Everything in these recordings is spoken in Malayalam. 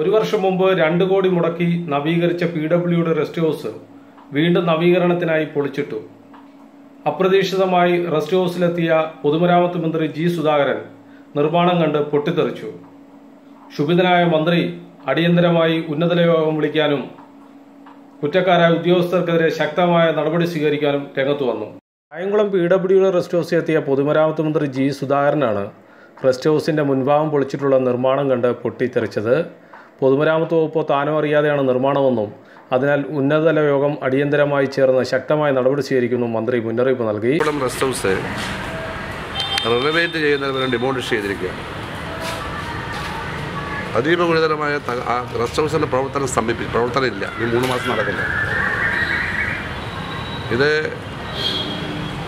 ഒരു വർഷം മുമ്പ് രണ്ട് കോടി മുടക്കി നവീകരിച്ച പി ഡബ്ല്യുയുടെ റെസ്റ്റ് ഹൗസ് വീണ്ടും നവീകരണത്തിനായി പൊളിച്ചിട്ടു. അപ്രതീക്ഷിതമായി റെസ്റ്റ് ഹൗസിലെത്തിയ പൊതുമരാമത്ത് മന്ത്രി ജി സുധാകരൻ നിർമ്മാണം കണ്ട് പൊട്ടിത്തെറിച്ചു. ക്ഷുഭിതനായ മന്ത്രി അടിയന്തരമായി ഉന്നതല യോഗം വിളിക്കാനും കുറ്റക്കാരായ ഉദ്യോഗസ്ഥർക്കെതിരെ ശക്തമായ നടപടി സ്വീകരിക്കാനും രംഗത്ത് വന്നു. കായംകുളം പി ഡബ്ല്യുയുടെ റെസ്റ്റ് ഹൗസിൽ എത്തിയ പൊതുമരാമത്ത് മന്ത്രി ജി സുധാകരനാണ് റെസ്റ്റ് ഹൗസിന്റെ മുൻഭാഗം പൊളിച്ചിട്ടുള്ള നിർമ്മാണം കണ്ട് പൊട്ടിത്തെറിച്ചത്. പൊതുമരാമത്ത് വകുപ്പോ താനോ അറിയാതെയാണ് നിർമ്മാണമെന്നും അതിനാൽ ഉന്നതതല യോഗം അടിയന്തരമായി ചേർന്ന് ശക്തമായ നടപടി സ്വീകരിക്കുമെന്നും മന്ത്രി മുന്നറിയിപ്പ് നൽകി. റെസ്റ്റ് ഹൗസ് ഡിമോളിഷ് ചെയ്തിരിക്കുകയാണ്. അതീവ ഗുരുതരമായ റെസ്റ്റ് ഹൗസിന്റെ പ്രവർത്തനം സ്തംഭിപ്പി പ്രവർത്തനം ഇല്ല. ഈ മൂന്ന് മാസം നടക്കില്ല. ഇത്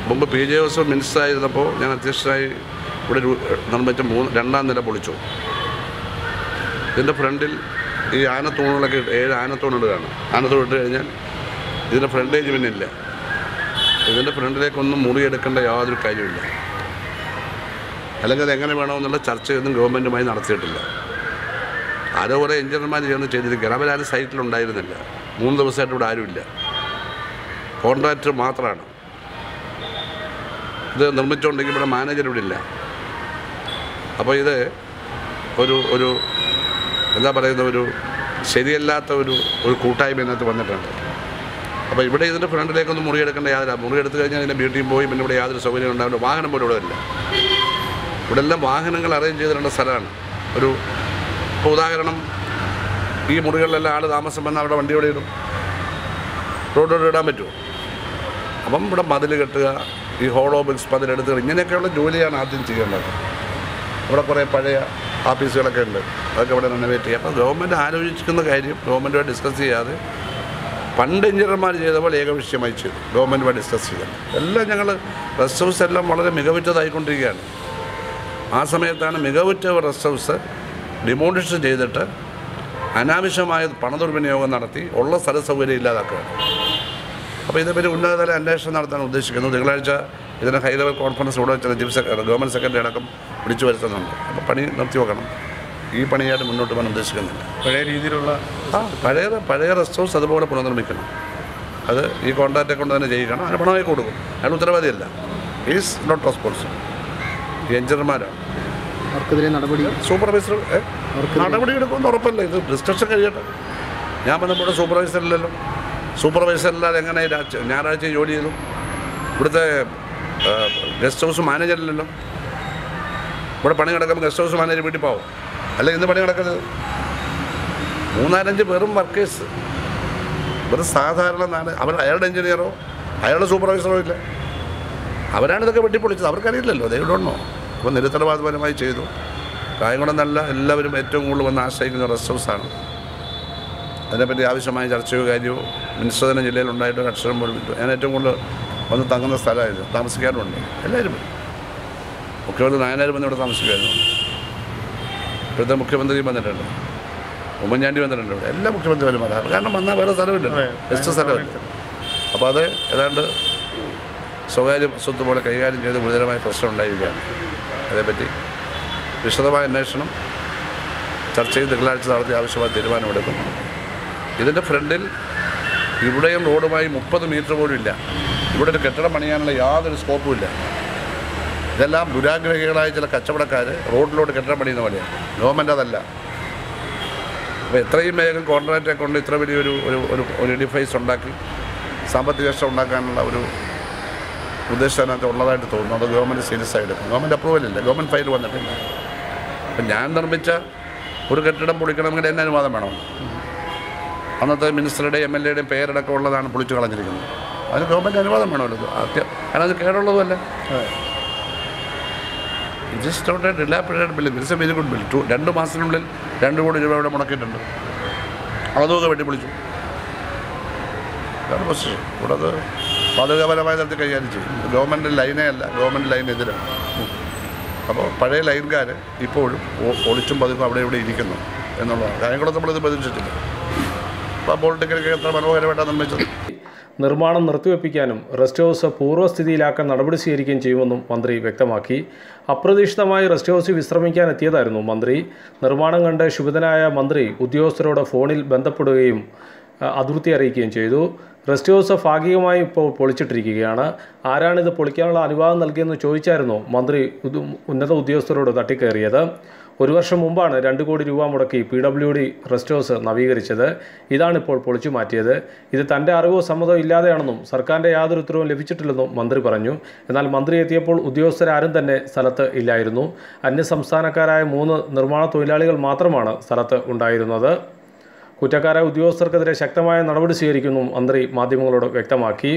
മുമ്പ് പി ജെ ജോസഫ് മിനിസ്റ്റർ ആയിരുന്നപ്പോൾ ഞാൻ അധ്യക്ഷനായി ഇവിടെ നിർമ്മിച്ച മൂന്ന് രണ്ടാം നില പൊളിച്ചു. ഇതിന്റെ ഫ്രണ്ടിൽ ഈ ആനത്തൂണുകളൊക്കെ ഏഴ് കാണും ആനത്തൂൺ ഇട്ട് കഴിഞ്ഞാൽ ഇതിന്റെ ഫ്രണ്ടേജ് പിന്നെ ഇല്ല. ഇതിന്റെ ഫ്രണ്ടിലേക്കൊന്നും മുറിയെടുക്കേണ്ട യാതൊരു കാര്യമില്ല അല്ലെങ്കിൽ അത് എങ്ങനെ വേണമെന്നുള്ള ചർച്ചയൊന്നും ഗവൺമെന്റുമായി നടത്തിയിട്ടില്ല. ആരോ കുറേ എഞ്ചിനീയർമാർ ചേർന്ന് ചെയ്തിരിക്കുകയാണ്. അവരാരും സൈറ്റിലുണ്ടായിരുന്നില്ല. മൂന്ന് ദിവസമായിട്ട് ഇവിടെ ആരുമില്ല. കോൺട്രാക്ടർ മാത്രമാണ്. ഇത് നിർമ്മിച്ചുകൊണ്ടെങ്കിൽ ഇവിടെ മാനേജർ ഇവിടെ ഇല്ല. അപ്പോൾ ഇത് ഒരു ഒരു എന്താ പറയുന്ന ഒരു ശരിയല്ലാത്ത ഒരു ഒരു കൂട്ടായ്മ ഇതിനകത്ത് വന്നിട്ടുണ്ട് അപ്പോൾ ഇവിടെ ഇതിന്റെ ഫ്രണ്ടിലേക്കൊന്നും മുറിയെടുക്കേണ്ട യാതൊരു മുറിയെടുത്ത് കഴിഞ്ഞാൽ ഇതിന്റെ ബ്യൂട്ടിയും പോയി പിന്നെ ഇവിടെ യാതൊരു സൗകര്യം ഉണ്ടാവില്ല. വാഹനം പോലും ഇവിടെ ഇല്ല ഇവിടെ എല്ലാം വാഹനങ്ങൾ അറേഞ്ച് ചെയ്തിട്ടുള്ള സ്ഥലമാണ്. ഒരു ഇപ്പോൾ ഉദാഹരണം ഈ മുറികളിലെല്ലാം ആൾ താമസം വന്നാൽ അവിടെ വണ്ടി ഇവിടെ ഇടും? റോഡിലൂടെ ഇടാൻ പറ്റുമോ? അപ്പം ഇവിടെ മതിൽ കെട്ടുക ഈ ഹോളോ ബിക്സ് മതിലെടുത്തുക ഇങ്ങനെയൊക്കെയുള്ള ജോലിയാണ് ആദ്യം ചെയ്യേണ്ടത്. ഇവിടെ കുറേ പഴയ ആഫീസുകളൊക്കെ ഉണ്ട്. അതൊക്കെ ഇവിടെ റിനോവേറ്റ് ചെയ്യുക അപ്പോൾ ഗവൺമെന്റ് ആലോചിക്കുന്ന കാര്യം ഗവൺമെന്റുമായി ഡിസ്കസ് ചെയ്യാതെ പണ്ട് എഞ്ചിനീയർമാർ ചെയ്ത പോലെ ഏകവിഷയമായി ചെയ്തു. ഗവൺമെന്റുമായി ഡിസ്കസ് ചെയ്തത് എല്ലാം ഞങ്ങൾ റെസ്റ്റ് ഹൗസ് എല്ലാം വളരെ മികവുറ്റതായിക്കൊണ്ടിരിക്കുകയാണ്. ആ സമയത്താണ് മികവുറ്റ റെസ്റ്റ് ഹൗസ് ഡിമോളിഷ് ചെയ്തിട്ട് അനാവശ്യമായ പണദുർവിനിയോഗം നടത്തി ഉള്ള സ്ഥല സൗകര്യം ഇല്ലാതാക്കുകയാണ്. അപ്പോൾ ഇതേപ്പറ്റി ഉന്നതതല അന്വേഷണം നടത്താൻ ഉദ്ദേശിക്കുന്നു. തിങ്കളാഴ്ച ഇതിന് ഹൈ ലെവൽ കോൺഫറൻസ് കൂടെ വെച്ചാൽ ചീഫ് സെക്രട്ടറി ഗവൺമെന്റ് സെക്രട്ടറി അടക്കം വിളിച്ചു വരുത്തുന്നുണ്ട്. അപ്പോൾ പണി നിർത്തി വെക്കണം. ഈ പണിയായിട്ട് മുന്നോട്ട് പോകാൻ ഉദ്ദേശിക്കുന്നില്ല. പഴയ രീതിയിലുള്ള ആ പഴയ പഴയ റെസ്റ്റ് ഹൗസ് അതുപോലെ പുനർനിർമ്മിക്കണം. അത് ഈ കോൺട്രാക്റ്റെ കൊണ്ട് തന്നെ ചെയ്യിക്കണം. അതിന് പണമായി കൊടുക്കും. അയാൾ ഉത്തരവാദിയല്ല. ഈസ് നോട്ട് റെസ്പോൺസിബിൾ ഈ എഞ്ചിനീയർമാരാണ് അവർക്കെതിരെ നടപടി സൂപ്പർവൈസർ? നടപടി എടുക്കുമെന്ന് ഉറപ്പല്ല? ഇത് ഡിസ്കഷൻ കഴിയട്ടെ. ഞാൻ വന്നപ്പോൾ സൂപ്പർവൈസർ ഇല്ലല്ലോ. സൂപ്പർവൈസർ ഇല്ലാതെ എങ്ങനെ ഞായറാഴ്ച ജോലി ചെയ്തു. ഇവിടുത്തെ ഗസ്റ്റ് ഹൗസ് മാനേജർ ഇല്ലല്ലോ. ഇവിടെ പണി കിടക്കുമ്പോൾ ഗസ്റ്റ് ഹൗസ് മാനേജർ വീട്ടിൽ പോവും. അല്ല ഇന്ന് പണി കിടക്കരുത് മൂന്നാലഞ്ച് വെറും വർക്കേഴ്സ് വെറും സാധാരണ നാട് അവർ അയാളുടെ എഞ്ചിനീയറോ അയാളുടെ സൂപ്പർവൈസറോ ഇല്ല. അവരാണ് ഇതൊക്കെ വെട്ടിപ്പൊളിച്ചത്. അവർക്കറിയില്ലല്ലോ ദൈവമുണ്ടോ അപ്പോൾ നിരുത്തരവാദപരമായി ചെയ്തു. കായംകുളം നല്ല എല്ലാവരും ഏറ്റവും കൂടുതൽ വന്ന് ആശ്രയിക്കുന്ന റെസ്റ്റ് ഹൗസാണ് അതിനെപ്പറ്റി ആവശ്യമായ ചർച്ചയോ കാര്യമോ മിനിസ്റ്റർ തന്നെ ജില്ലയിൽ ഉണ്ടായിട്ട് ഇല്ല. ഞാൻ ഏറ്റവും കൂടുതൽ വന്ന് തങ്ങുന്ന സ്ഥലമായിരുന്നു. താമസിക്കാറുണ്ട്. എല്ലാവരും മുഖ്യമന്ത്രി നായനാരും വന്ന് ഇവിടെ താമസിക്കുമായിരുന്നു. ഇപ്പോഴത്തെ മുഖ്യമന്ത്രിയും വന്നിട്ടുണ്ട്. ഉമ്മൻചാണ്ടി വന്നിട്ടുണ്ട് ഇവിടെ. എല്ലാ മുഖ്യമന്ത്രിമാരും വരാറ് കാരണം വന്നാൽ വേറെ സ്ഥലമില്ല ബെസ്റ്റ് സ്ഥലമില്ല? അപ്പോൾ അത് ഏതാണ്ട് സ്വകാര്യ സ്വത്ത് പോലെ കൈകാര്യം ചെയ്ത് ഗുരുതരമായ പ്രശ്നം ഉണ്ടായിരിക്കുകയാണ്. അതേപ്പറ്റി വിശദമായ അന്വേഷണം ചർച്ച ചെയ്ത് തിങ്കളാഴ്ച നടത്തി ആവശ്യമായ തീരുമാനമെടുക്കും ഇതിന്റെ ഫ്രണ്ടിൽ ഇവിടെയും റോഡുമായി മുപ്പത് മീറ്റർ പോലും ഇല്ല. ഇവിടെ ഒരു കെട്ടിടം പണിയാനുള്ള യാതൊരു സ്കോപ്പും ഇല്ല. ഇതെല്ലാം ദുരാഗ്രഹികളായ ചില കച്ചവടക്കാർ റോഡിലോട്ട് കെട്ടിടം പണിയുന്ന പോലെയാണ്. ഗവൺമെന്റ് അതല്ല. അപ്പോൾ എത്രയും വേഗം കോൺട്രാക്റ്റെ കൊണ്ട് ഇത്ര വലിയൊരു ഒരു ഒരു ഒരു എഡിഫൈസ് ഉണ്ടാക്കി സാമ്പത്തിക നഷ്ടം ഉണ്ടാക്കാനുള്ള ഒരു ഉദ്ദേശം അതിനകത്ത് ഉള്ളതായിട്ട് തോന്നുന്നു. അത് ഗവൺമെന്റ് സീരിയസ് ആയിട്ട് ഗവൺമെന്റ് അപ്രൂവൽ ഇല്ല. ഗവൺമെന്റ് ഫയൽ വന്നിട്ടില്ല. അപ്പം ഞാൻ നിർമ്മിച്ച ഒരു കെട്ടിടം പൊളിക്കണമെങ്കിൽ എന്നെ അനുവാദം വേണം. അന്നത്തെ മിനിസ്റ്ററുടെയും എം എൽ എയുടെയും പേരടക്കം ഉള്ളതാണ് പൊളിച്ചു കളഞ്ഞിരിക്കുന്നത്. അതിന് ഗവൺമെന്റ് അനുവാദം വേണമല്ലോ കാരണം അത് കേടുള്ളതുമല്ല. Just dilapidated building it's a very good built രണ്ട് മാസത്തിനുള്ളിൽ രണ്ട് കോടി രൂപ ഇവിടെ മുടക്കിയിട്ടുണ്ട്. അതുമൊക്കെ വെട്ടിപ്പൊളിച്ചു അതാണ് പൊസിഷൻ ഇവിടെ അത് മാതൃകാപരമായ തരത്തിൽ കൈകാര്യം ചെയ്യും ഗവൺമെന്റ് ലൈനേ അല്ല. ഗവൺമെന്റ് ലൈനെതിരാണ് അപ്പോൾ പഴയ ലൈൻകാർ ഇപ്പോഴും ഒളിച്ചും പതിപ്പും അവിടെ ഇവിടെ ഇരിക്കുന്നു എന്നുള്ളതാണ്. കാര്യങ്ങളൊക്കെ നമ്മളിത് പ്രതീക്ഷിച്ചിട്ടില്ല അപ്പോൾ പൊളിറ്റിക്കലൊക്കെ എത്ര മനോഹരമായിട്ടാണ് നിർമ്മിച്ചത്. നിർമ്മാണം നിർത്തിവെപ്പിക്കാനും റെസ്റ്റ് ഹൗസ് പൂർവസ്ഥിതിയിലാക്കാൻ നടപടി സ്വീകരിക്കുകയും ചെയ്യുമെന്നും മന്ത്രി വ്യക്തമാക്കി. അപ്രതീക്ഷിതമായി റെസ്റ്റ് ഹൗസിൽ വിശ്രമിക്കാൻ എത്തിയതായിരുന്നു മന്ത്രി. നിർമ്മാണം കണ്ട് ശുഭിതനായ മന്ത്രി ഉദ്യോഗസ്ഥരോട് ഫോണിൽ ബന്ധപ്പെടുകയും അതൃപ്തി അറിയിക്കുകയും ചെയ്തു. റെസ്റ്റ് ഹൗസ് ഭാഗികമായി ഇപ്പോൾ പൊളിച്ചിട്ടിരിക്കുകയാണ്. ആരാണിത് പൊളിക്കാനുള്ള അനുവാദം നൽകിയെന്ന് ചോദിച്ചായിരുന്നു മന്ത്രി ഉന്നത ഉദ്യോഗസ്ഥരോട് തട്ടിക്കയറിയത്. ഒരു വർഷം മുമ്പാണ് രണ്ട് കോടി രൂപ മുടക്കി P W D rest house നവീകരിച്ചത്. ഇതാണിപ്പോൾ പൊളിച്ചു മാറ്റിയത്. ഇത് തന്റെ അറിവോ സമ്മതോ ഇല്ലാതെയാണെന്നും സർക്കാരിന്റെ യാതൊരു ഉത്തരവും ലഭിച്ചിട്ടില്ലെന്നും മന്ത്രി പറഞ്ഞു. എന്നാൽ മന്ത്രി എത്തിയപ്പോൾ ഉദ്യോഗസ്ഥരാരും തന്നെ സ്ഥലത്ത് ഇല്ലായിരുന്നു. അന്യസംസ്ഥാനക്കാരായ മൂന്ന് നിർമ്മാണ തൊഴിലാളികൾ മാത്രമാണ് സ്ഥലത്ത് ഉണ്ടായിരുന്നത്. കുറ്റക്കാരായ ഉദ്യോഗസ്ഥർക്കെതിരെ ശക്തമായ നടപടി സ്വീകരിക്കുന്നു മന്ത്രി മാധ്യമങ്ങളോട് വ്യക്തമാക്കി.